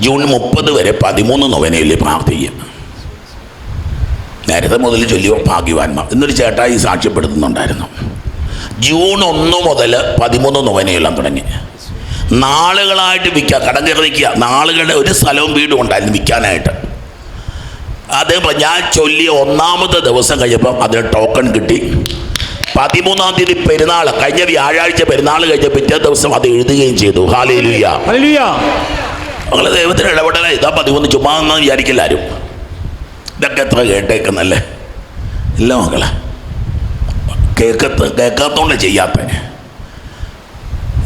June മുപ്പത് വരെ പതിമൂന്ന് നൊവനയിൽ പ്രാർത്ഥിക്കും. നേരത്തെ മുതൽ ചൊല്ലിയോ ഭാഗ്യവാന്മാർ. എന്നൊരു ചേട്ടായി സാക്ഷ്യപ്പെടുത്തുന്നുണ്ടായിരുന്നു. ജൂൺ ഒന്ന് മുതൽ പതിമൂന്ന് നൊവനയെല്ലാം തുടങ്ങി. നാളുകളായിട്ട് വിൽക്കുക കടം കയറി നാളുകളുടെ ഒരു സ്ഥലവും വീടും ഉണ്ടായിരുന്നു വിൽക്കാനായിട്ട്. അത് ഞാൻ ചൊല്ലിയ ഒന്നാമത്തെ ദിവസം കഴിഞ്ഞപ്പം അതിന് ടോക്കൺ കിട്ടി. പതിമൂന്നാം തീയതി പെരുന്നാൾ കഴിഞ്ഞ വ്യാഴാഴ്ച പെരുന്നാൾ കഴിഞ്ഞ പിറ്റേ ദിവസം അത് എഴുതുകയും ചെയ്തു. ഹാലേലുയ്യ നിങ്ങൾ ദൈവത്തിന് ഇടപെടല ഇതാ പതിവൊന്ന് ചുമ്മാ എന്നാ വിചാരിക്കില്ല ആരും. ഇതൊക്കെ എത്ര കേട്ടേക്കുന്നല്ലേ? ഇല്ല മകളെ കേൾക്കത്ത് കേൾക്കാത്തോണ്ട് ചെയ്യാത്ത.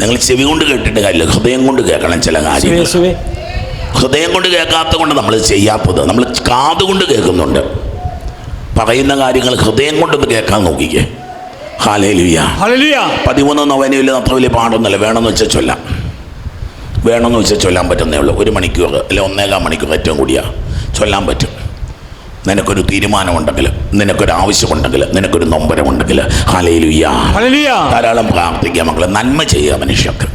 നിങ്ങൾ ചെവി കൊണ്ട് കേട്ടിട്ട് കാര്യമില്ല. ഹൃദയം കൊണ്ട് കേൾക്കണം ചില കാര്യങ്ങൾ ഹൃദയം കൊണ്ട് കേൾക്കാത്ത കൊണ്ട് നമ്മൾ ചെയ്യാത്തത്. നമ്മൾ കാതുകൊണ്ട് കേൾക്കുന്നുണ്ട്. പറയുന്ന കാര്യങ്ങൾ ഹൃദയം കൊണ്ടൊന്ന് കേൾക്കാൻ നോക്കിക്കേ. ഹാലേ ഹല്ലേലൂയ പതിമൂന്ന് നവനയിൽ അത്ര വലിയ പാടൊന്നുമില്ല വേണമെന്ന് വെച്ചാൽ ചൊല്ലാം. വേണമെന്ന് വെച്ചാൽ ചൊല്ലാൻ പറ്റുന്നേ ഉള്ളൂ. ഒരു മണിക്കൂർ അല്ലെ ഒന്നേകാൽ മണിക്കൂർ ഏറ്റവും കൂടിയാ. ചൊല്ലാൻ പറ്റും. നിനക്കൊരു തീരുമാനമുണ്ടെങ്കിൽ നിനക്കൊരു ആവശ്യമുണ്ടെങ്കിൽ നിനക്കൊരു നൊമ്പരമുണ്ടെങ്കിൽ ഹാലയിലുയ്യ ധാരാളം പ്രാർത്ഥിക്കാം മക്കളെ. നന്മ ചെയ്യുക മനുഷ്യർക്ക്.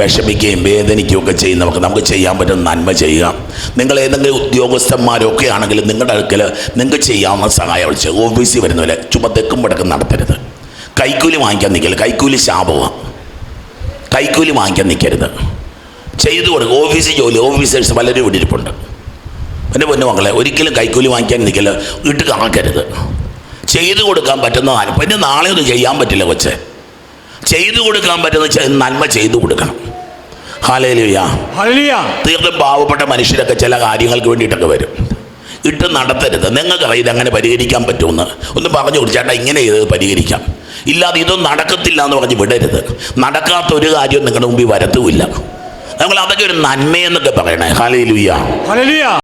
വിഷമിക്കുകയും വേദനിക്കുകയും ഒക്കെ ചെയ്യുന്നവർക്ക് നമുക്ക് ചെയ്യാൻ പറ്റുന്ന നന്മ ചെയ്യുക. നിങ്ങൾ ഏതെങ്കിലും ഉദ്യോഗസ്ഥന്മാരൊക്കെ ആണെങ്കിൽ നിങ്ങളുടെ അടുക്കൽ നിങ്ങൾക്ക് ചെയ്യാവുന്ന സഹായം ചെയ്യുക ഓഫീസിൽ വരുന്നവരെ ചുമ തെക്കും പടക്കം നടത്തരുത്. കൈക്കൂലി വാങ്ങിക്കാൻ നിൽക്കരുത്. കൈക്കൂലി ശാപമാണ് കൈക്കൂലി വാങ്ങിക്കാൻ നിൽക്കരുത്. ചെയ്തു കൊടുക്കും. ഓഫീസിൽ ജോലി ഓഫീസേഴ്സ് പലരും ഇവിടെ ഇരിപ്പുണ്ട്. എന്റെ പൊന്നു മക്കളെ ഒരിക്കലും കൈക്കൂലി വാങ്ങിക്കാൻ നിൽക്കില്ല. വീട്ടിൽ കാണിക്കരുത് ചെയ്തു കൊടുക്കാൻ പറ്റുന്നതാണ് പിന്നെ നാളെ ഒന്നും ചെയ്യാൻ പറ്റില്ല കൊച്ചെ. ചെയ്തു കൊടുക്കാൻ പറ്റുന്ന നന്മ ചെയ്തു കൊടുക്കണം. ഹാലേലിയ തീർത്തും പാവപ്പെട്ട മനുഷ്യരൊക്കെ ചില കാര്യങ്ങൾക്ക് വേണ്ടിയിട്ടൊക്കെ വരും. ഇട്ട് നടത്തരുത്. നിങ്ങൾക്കറിയാം അങ്ങനെ പരിഹരിക്കാൻ പറ്റുമെന്ന്. ഒന്ന് പറഞ്ഞു കൊടുത്തേട്ടാ ഇങ്ങനെ ചെയ്ത് പരിഹരിക്കാം. ഇല്ലാതെ ഇതൊന്നും നടക്കത്തില്ല എന്ന് പറഞ്ഞ് വിടരുത്. നടക്കാത്ത ഒരു കാര്യവും നിങ്ങളുടെ മുമ്പിൽ വരത്തുമില്ല. നമ്മൾ അതൊക്കെ ഒരു നന്മയെന്നൊക്കെ പറയണേ. Hallelujah hallelujah.